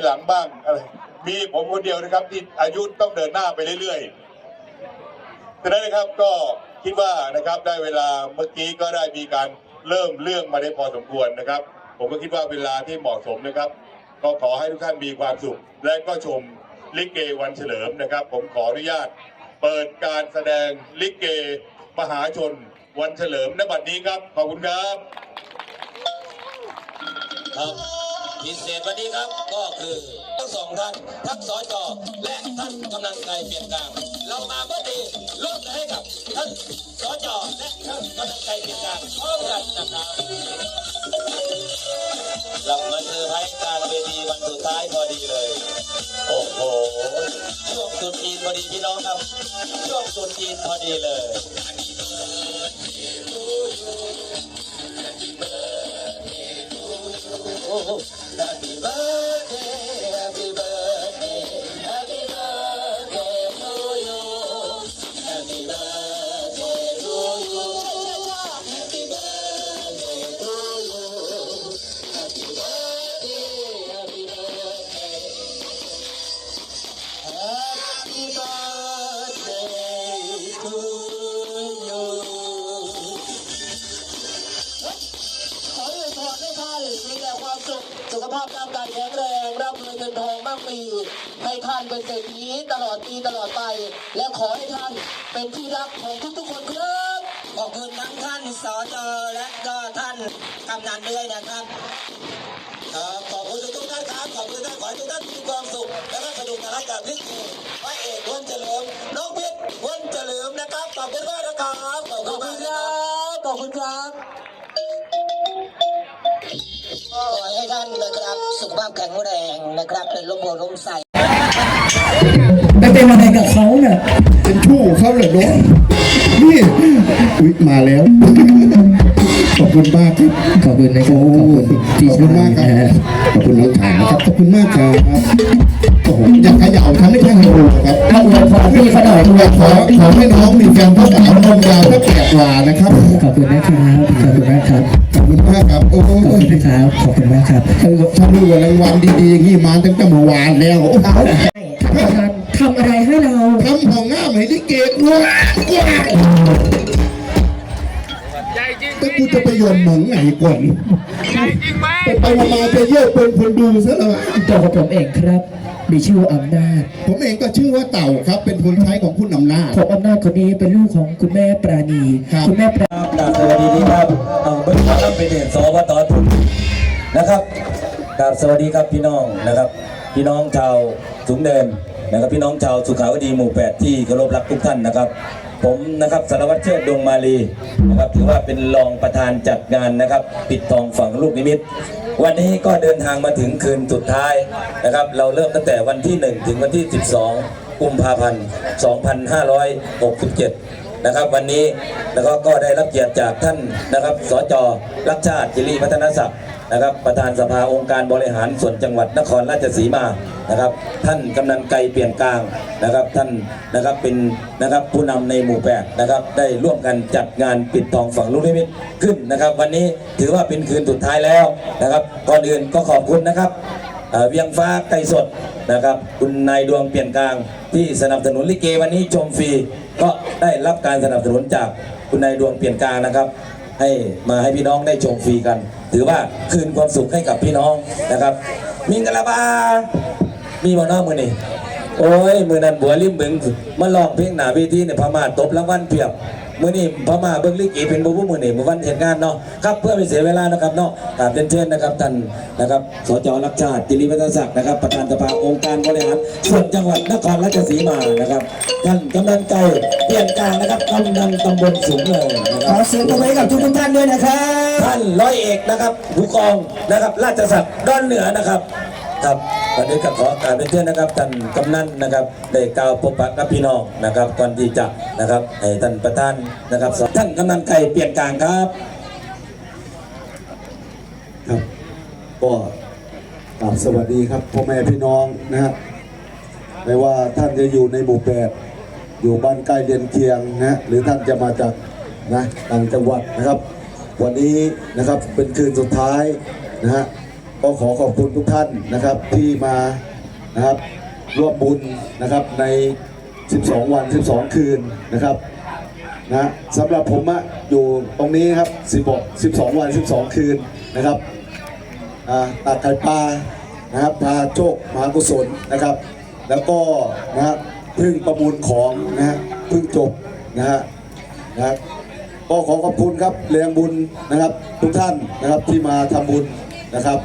เป็นหลังบ้างอะไรมีผมคนเดียวนะครับที่อายุต้องเดินหน้าไปเรื่อยๆดังนั้นนะครับก็คิดว่านะครับได้เวลาเมื่อกี้ก็ได้มีการเริ่มเรื่องมาได้พอสมควรนะครับ ผมก็คิดว่าเวลาที่เหมาะสมนะครับ ก็ขอให้ทุกท่านมีความสุข และก็ชมลิเกวันเฉลิมนะครับ ผมขออนุญาต เปิดการแสดงลิเกมหาชนวันเฉลิมณบัดนี้ครับขอบคุณครับครับ พิเศษวันนี้ครับก็คือทั้งสองท่านทั้งสจอและท่านกำนันไกรเปลี่ยนกลาง เรามาเพื่อดีลดให้กับท่านสจอและท่านกำนันไกรเปลี่ยนกลางพร้อมกันนะครับเรามาเซอไพรส์การเวทีวันสุดท้ายพอดีเลย โอ้โหช่วงตรุษจีนพอดีพี่น้องครับช่วงตรุษจีนพอดีเลย สุขภาพร่างกายแข็งแรงร่ำรวยเงินทองมั่งมีให้ท่านเป็นเศรษฐีตลอดปีตลอดไป และขอให้ท่านเป็นที่รักของทุกๆคนครับขอบคุณทั้งท่านสจและก็ท่านกำนันด้วยนะครับขอบคุณทุกท่านครับขอบคุณท่านขอให้ทุกท่านมีความสุข และก็สนุกสนานกับลิเกพระเอกวันเฉลิมน้องเพชรวันเฉลิมนะครับขอบคุณมากนะครับขอบคุณคุมากครับขอบคุณครับ ให้ท่านนะครับ สุขภาพแข็งแรงนะครับ เป็นลมโพลมใสไปเป็นอะไรกับเขาเนี่ยเป็นชู้เขาเหรอน้องนี่อุ๊ยมาแล้ว ขอบคุณมากครับขอบคุณนะครับโอ้ขอบคุณพี่ขอบคุณมากคชายรันะบฮะขอบคุณน้องชายนะครับขอบคุณมากครับโอ้โหอยากเขย่าทำให้ท่านดูครับเอาอวยพรพี่เขาหน่อยอยากขอขอให้น้องมีแฟนเท่าสาวนมยาวเท่าแก่กว่านะครับ ขอบคุณนะครับขอบคุณมากครับขอบ คุณมากครับโอ้โหขอบคุณนะครับขอบคุณมากครับถ้าดูรางวัลดีๆอย่างนี้มาตั้งแต่เมื่อวานแล้วทำอะไรให้เราทำของหน้าเหมือนลิเกว้าวแต่กูจะไปโยนหมองไหนก่อนไปไปๆมาๆจะเยี่ยวเป็นคนดูซะแล้วอะตัวของผมเองครับ มีชื่อว่าอำนาจ ผมเองก็ชื่อว่าเต่าครับ เป็นคนใช้ของคุณอำนาจ ผมอำนาจคนนี้เป็นลูกของคุณแม่ปราณีครับคุณแม่ปราครับกราบสวัสดีนี่ครับเอาเบิ้งมารับเป็นเหตุสวตทุนนะครับกราบสวัสดีครับพี่น้องนะครับ พี่น้องชาวสูงเดินนะครับ พี่น้องชาวสุขาวดีหมู่8ที่เคารพรักทุกท่านนะครับ ผมนะครับสารวัตรเชิดดวงมาลีนะครับถือว่าเป็นรองประธานจัดงานนะครับ ปิดทองฝั่งลูกนิมิต วันนี้ก็เดินทางมาถึงคืนสุดท้ายนะครับ เราเริ่มตั้งแต่วันที่ 1 ถึงวันที่ 12 กุมภาพันธ์ 2567 นะครับ วันนี้แล้วก็ได้รับเกียรติจากท่านนะครับ สจรักชาติจิริพัฒนศักดิ์ นะครับ ประธานสภาองค์การบริหารส่วนจังหวัดนครราชสีมานะครับ ท่านกำนันไกรเปลี่ยนกลางนะครับ ท่านนะครับเป็นนะครับผู้นำในหมู่แปดนะครับได้ร่วมกันจัดงานปิดทองฝั่งลูกนิมิตขึ้นนะครับ วันนี้ถือว่าเป็นคืนสุดท้ายแล้วนะครับก่อนอื่นก็ขอบคุณนะครับเวียงฟ้าไก่สดนะครับ คุณนายดวงเปลี่ยนกลางที่สนับสนุนลิเกวันนี้ชมฟรีก็ได้รับการสนับสนุนจากคุณนายดวงเปลี่ยนกลางนะครับ ให้มาให้พี่น้องได้ชมฟรีกัน ถือว่าคืนความสุขให้กับพี่น้องนะครับ มิงกะลาบา มีมาน้อมือนี่โอ้ยมือนั้นบัวริมบึงมาลองเพลงหนาเวทีเนี่ยพม่าตบรางวัลเพียบ มือนี่พม่าเบิ้งลิเกเป็นบุบุมือนี่มือวันเห็นงานเนาะครับเพื่อไม่เสียเวลานะครับเนาะกราบเรียนเชิญนะครับท่านนะครับสจรักชาติจิริวัฒนศักดิ์นะครับ ประธานสภาองค์การบริหารส่วนจังหวัดนครราชสีมานะครับท่านกำนันไก่เปลี่ยนกลางนะครับกำนันตำบลสูงเนินนะคขรัอบเสียงปรบมือให้กับทุกท่านด้วยนะครับ ท่านร้อยเอกนะครับผู้กองนะครับ ราชสักดิ์ดอนเหนือนะครับครับ วันนี้ก็ขอการเป็นเพื่อนนะครับท่านกำนันนะครับได้กล่าวพบปะกับพี่น้องนะครับก่อนที่จะนะครับให้ท่านประธานนะครับท่านกำนันไก่เปลี่ยนกลางครับครับก็กราบสวัสดีครับพ่อแม่พี่น้องนะฮะไม่ว่าท่านจะอยู่ในหมู่แปดอยู่บ้านใกล้เรียนเคียงนะฮะหรือท่านจะมาจากนะต่างจังหวัดนะครับ วันนี้นะครับเป็นคืนสุดท้ายนะฮะ ก็ขอขอบคุณทุกท่านนะครับที่มานะครับร่วมบุญนะครับใน 12 วัน 12 คืนนะครับนะสำหรับผมอะอยู่ตรงนี้ครับ 16 12 วัน 12 คืนนะครับอ่าตักไก่ปลานะครับพาโชคมหากุศลนะครับ แล้วก็นะครับเพึ่งประมูลของนะฮะเพึ่งจบนะฮะนะครับก็ขอขอบคุณครับแรงบุญนะครับ ทุกท่านนะครับที่มาทำบุญนะครับ